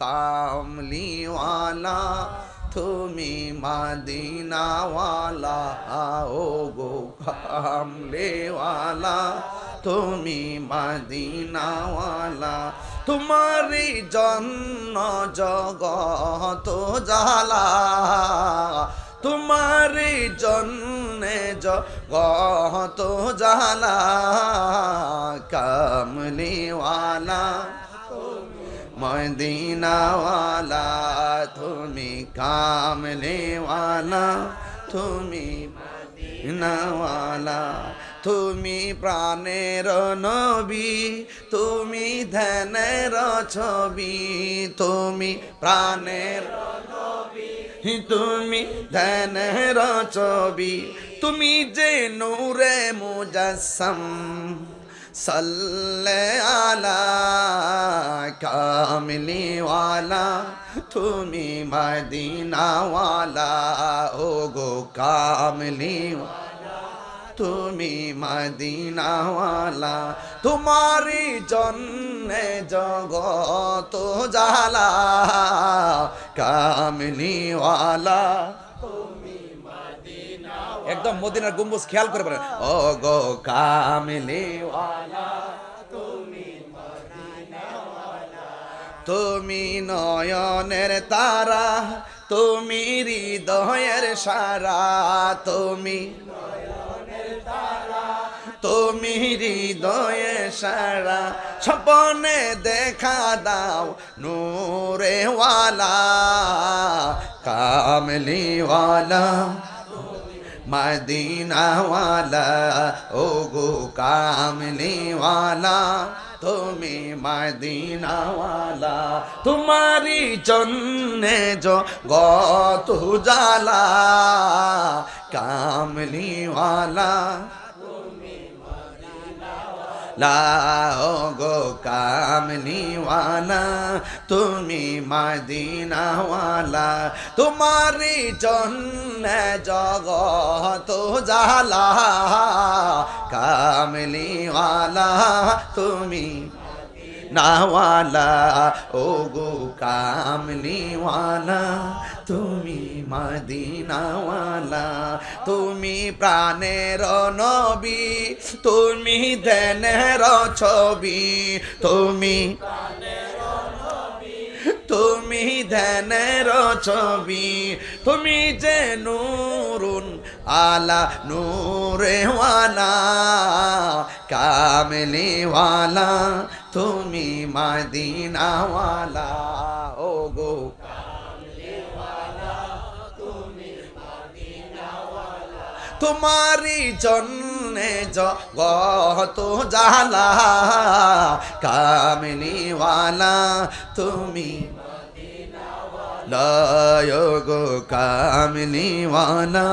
কামলিওয়ালা, তুমি মাদিনাওয়ালা, ও গো কামলেওয়ালা, তুমি মাদিনাওয়ালা, তোমারই জন্য জগত জালা তোমারই জন্যে জগত জালা মদিনাওয়ালা তুমি কামলেওয়ালা তুমি মদিনাওয়ালা তুমি প্রাণের নবী তুমি ধ্যানের ছবি তুমি প্রাণের তুমি ধ্যানের ছবি তুমি যে নূরে মুজাসম সাল্লে আলা কামলিওয়ালা তুমি মদিনাওয়ালা ও গো কামলিওয়ালা তুমি মদিনাওয়ালা। তোমারি জন্যে জগত জালা কামলিওয়ালা একদম মদিনার গম্বুজ খেয়াল করে বলেন ও গো কামলিওয়ালা তুমি নয়নের তারা, তুমি হৃদয়ের সারা, তুমি তুমি হৃদয়ে সারা। স্বপনে দেখা দাও নূরেওয়ালা, কামলিওয়ালা। মদিনাওয়ালা ও গো তুমি মদিনাওয়ালা তোমারি জন্যে যো গত জালা কামলিওয়ালা। লাও গো কামলিওয়ালা, তুমি মদিনাওয়ালা তোমারি জন্য জগত জালা কামলিওয়ালা, তুমি নাওয়ালা ও গো কামলিওয়ালা, তুমি মদিনাওয়ালা, তুমি প্রাণের নবী, তুমি ধ্যানের ছবি, তুমি তুমি ধ্যানের ছবি, তুমি যে নূরুন আলা, নূরেওয়ালা, কামলিওয়ালা, তুমি মদিনাওয়ালা। তোমারি জন্যে জগত জালা কামিনীওয়ালা তুমি লয় গো কামিনীওয়ালা।